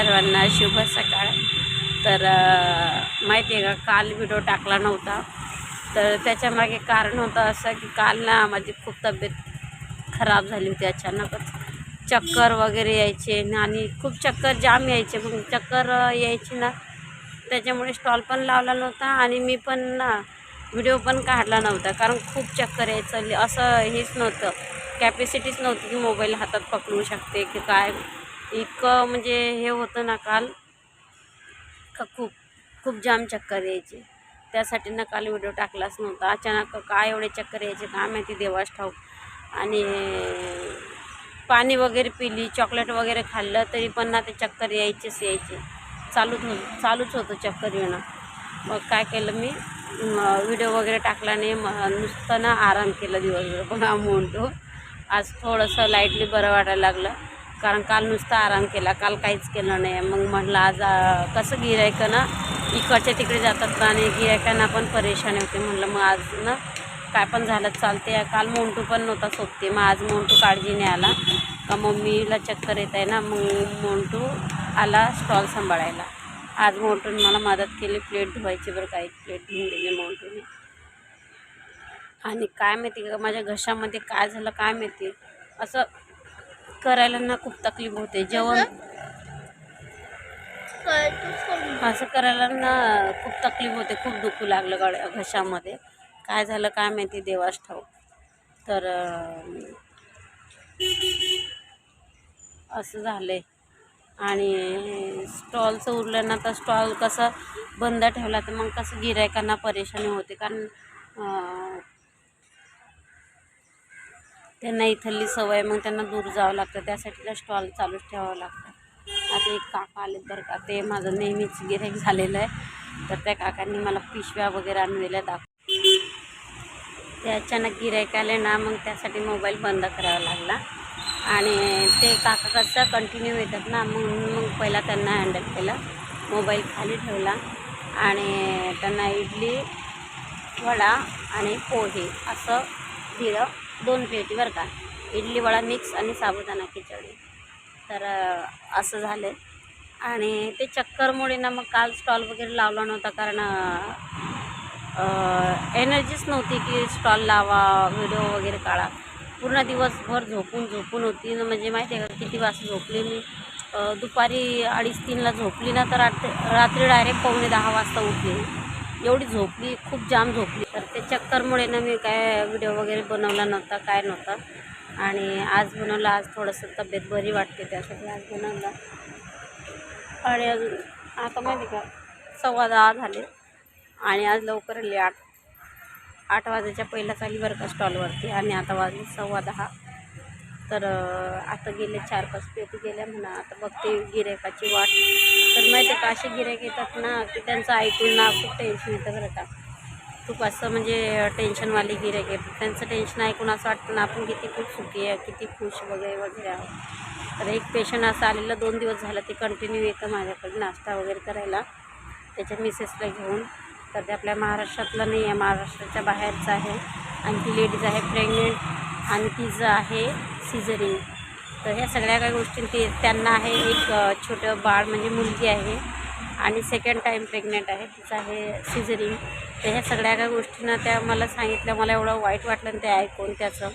सर्वांना शुभ सकाळ. तर माहिती आहे का काल व्हिडिओ टाकला नव्हता. तर त्याच्यामागे कारण होतं असं की काल ना माझी खूप तब्येत खराब झाली होती अचानकच. चक्कर वगैरे यायचे आणि खूप चक्कर जाम यायचे. मग चक्कर यायची ना त्याच्यामुळे स्टॉल पण लावला नव्हता आणि मी पण ना व्हिडिओ पण काढला नव्हता. कारण खूप चक्कर यायचं. असं हेच नव्हतं. कॅपॅसिटीच नव्हती की मोबाईल हातात पकडू शकते की काय. इतकं म्हणजे हे होतं ना काल का खूप खूप जाम चक्कर यायची. त्यासाठी ना काल व्हिडिओ टाकलाच नव्हता. अचानक काय एवढे चक्कर यायचे काय माहिती देवाच ठाऊक. आणि पाणी वगैरे पिली चॉकलेट वगैरे खाल्लं तरी पण ना ते चक्कर यायचेच यायचे. चालूच हो चालूच होतं चक्कर येणं. मग काय केलं मी व्हिडिओ वगैरे टाकला नाही नुसतं ना आराम केला दिवसभर. पण म्हणतो आज थोडंसं लाईटली बरं वाटायला लागलं. कारण काल नुसता आराम केला काल काहीच केलं नाही. मग म्हटलं आज कसं गिरायकांना इकडच्या तिकडे जातात ना आणि गिरायकांना पण परेशानी होते. म्हटलं मग आज ना काय पण झालं चालते काल मोंटू पण नव्हता सोबते मग आज मोंटू काळजीने आला. का मम्मीला चक्कर येत आहे ना मग मोंटू आला स्टॉल सांभाळायला. आज मोंटूने मला मदत केली. प्लेट धुवायची बरं काही प्लेट धुवून दिली मोंटूने. आणि काय माहिती का माझ्या घशामध्ये काय झालं काय माहिती. असं करायला ना खूप तकलीफ होते. जेवण असं करायला ना खूप तकलीफ होते. खूप दुखू लागलं गळ घशामध्ये. काय झालं काय माहिती देवास ठाऊक. तर असं असं आहे आणि स्टॉलचं उरलं ना तर स्टॉल कसं बंद ठेवला तर मग कसं गिरायकांना परेशानी होते. कारण त्यांना इथली सवय मग त्यांना दूर जावं लागतं. त्यासाठी स्टॉल चालूच ठेवावं लागतं. आता एक काका आलेत बरं का. ते माझं नेहमीच गिऱ्हाईक झालेलं आहे. तर त्या काकांनी मला पिशव्या वगैरे आणलेल्या दिल्या दाख ते अचानक गिऱ्हाईक आले ना मग त्यासाठी मोबाईल बंद करावा लागला. आणि ते काका कसं कंटिन्यू येतात ना मग मग पहिला त्यांना हँडल केलं. मोबाईल खाली ठेवला. आणि त्यांना इडली वडा आणि पोहे असं दिलं. दोन प्लेटी बरं का. इडली वडा मिक्स आणि साबुदाणा खिचडी. तर असं झालं आणि ते चक्करमुळे ना मग काल स्टॉल वगैरे लावला नव्हता कारण एनर्जीच नव्हती की स्टॉल लावा व्हिडिओ वगैरे काढा. पूर्ण दिवसभर झोपून झोपून होती. ना म्हणजे माहिती आहे का किती वाजता झोपली मी? दुपारी अडीच तीनला झोपली ना तर रात्री डायरेक्ट पावणे दहा वाजता उठली एवढी झोपली खूप जाम झोपली. तर ते चक्करमुळे ना मी काय व्हिडिओ वगैरे बनवला नव्हता काय नव्हता. आणि आज बनवलं आज थोडंसं तब्येत बरी वाटते त्यासाठी आज बनवलं. आणि अजून आता माहिती का सव्वा दहा झाले. आणि आज लवकर आली आठ. आठ वाजायच्या पहिलाच आली बरं का स्टॉलवरती आणि आता वाजले सव्वा दहा. तर आता गेले चार पाच पेटी गेल्या म्हणा आता बघते गिरायकाची वाट. तर मग का असे गिरायक येतात ना की त्यांचं ऐकून ना खूप टेन्शन येतं बरं का. खूप असं म्हणजे टेन्शनवाली गिरायक येतात त्यांचं टेन्शन ऐकून असं वाटतं ना आपण किती खूप सुखी आहे किती खुश वगैरे वगैरे. आहोत तर एक पेशंट असं आलेलं दोन दिवस झालं ते कंटिन्यू येतं माझ्याकडे नाश्ता वगैरे करायला. त्याच्या मिसेसला घेऊन. तर ते आपल्या महाराष्ट्रातलं नाही आहे महाराष्ट्राच्या बाहेरचं आहे. आणि ती लेडीज आहे प्रेग्नेंट आणि तिचं आहे सिझरिंग तर ह्या सगळ्या काही गोष्टी ते त्यांना आहे एक छोटं बाळ म्हणजे मुलगी आहे आणि सेकंड टाईम प्रेग्नेंट आहे. तिचं आहे सिझरिंग तर ह्या सगळ्या काही गोष्टींना त्या मला सांगितल्या. मला एवढं वाईट वाटलं ते ऐकून त्याचं.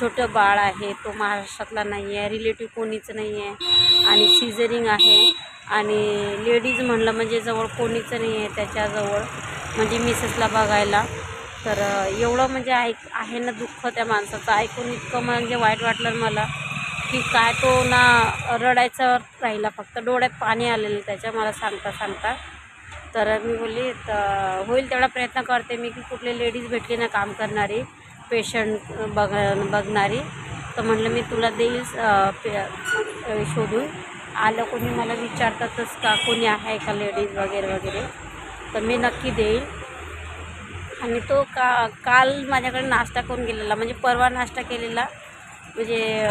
छोटं बाळ आहे. तो महाराष्ट्रातला नाही आहे. रिलेटिव्ह कोणीच नाही आहे. आणि सिझरिंग आहे. आणि लेडीज म्हणलं म्हणजे जवळ कोणीच नाही आहे त्याच्याजवळ. म्हणजे मिसेसला बघायला. तर एवढं म्हणजे ऐक आहे ना दुःख त्या माणसाचं. ऐकून इतकं म्हणजे वाईट वाटलं मला की काय तो ना रडायचं राहिला फक्त डोळ्यात पाणी आलेलं त्याच्या मला सांगता सांगता. तर मी बोलली तर होईल तेवढा प्रयत्न करते मी की कुठली लेडीज भेटली ना काम करणारी पेशंट बघ बघणारी. तर म्हणलं मी तुला देईल पे शोधून. आलं कोणी मला विचारतातच का कोणी आहे का लेडीज वगैरे वगैरे. तर मी नक्की देईल. आणि तो का काल माझ्याकडे नाश्ता करून गेलेला म्हणजे परवा नाश्ता केलेला. म्हणजे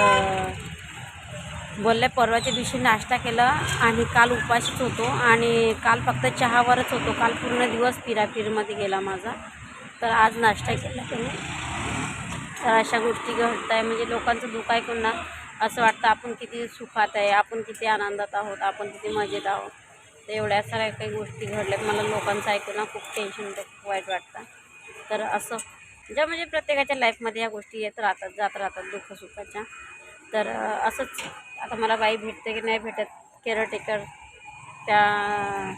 बोलले परवाच्या दिवशी नाश्ता केला आणि काल उपाशीच होतो आणि काल फक्त चहावरच होतो. काल पूर्ण दिवस फिराफिरमध्ये गेला माझा. तर आज नाश्ता केला त्याने. तर अशा गोष्टी घडत आहे म्हणजे लोकांचं दुःख ऐकून ना असं वाटतं आपण किती सुखात आहे आपण किती आनंदात आहोत आपण किती मजेत आहोत. तर एवढ्या साऱ्या काही गोष्टी घडल्यात. मला लोकांचं ऐकून ना खूप टेन्शन खूप वाईट वाटतं. तर असं ज्या म्हणजे प्रत्येकाच्या लाईफमध्ये या गोष्टी येत राहतात जात राहतात दुःखसुखाच्या तर असंच. आता मला बाई भेटते की नाही भेटत केअरटेकर त्या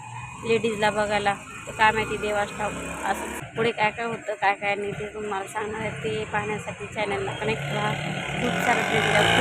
लेडीजला बघायला तर काय माहिती देवाच असं पुढे काय काय होतं काय काय नाही ते तुम्हाला सांगणार आहे ते पाहण्यासाठी चॅनलला कनेक्ट राहा. खूप सारं खूप सारे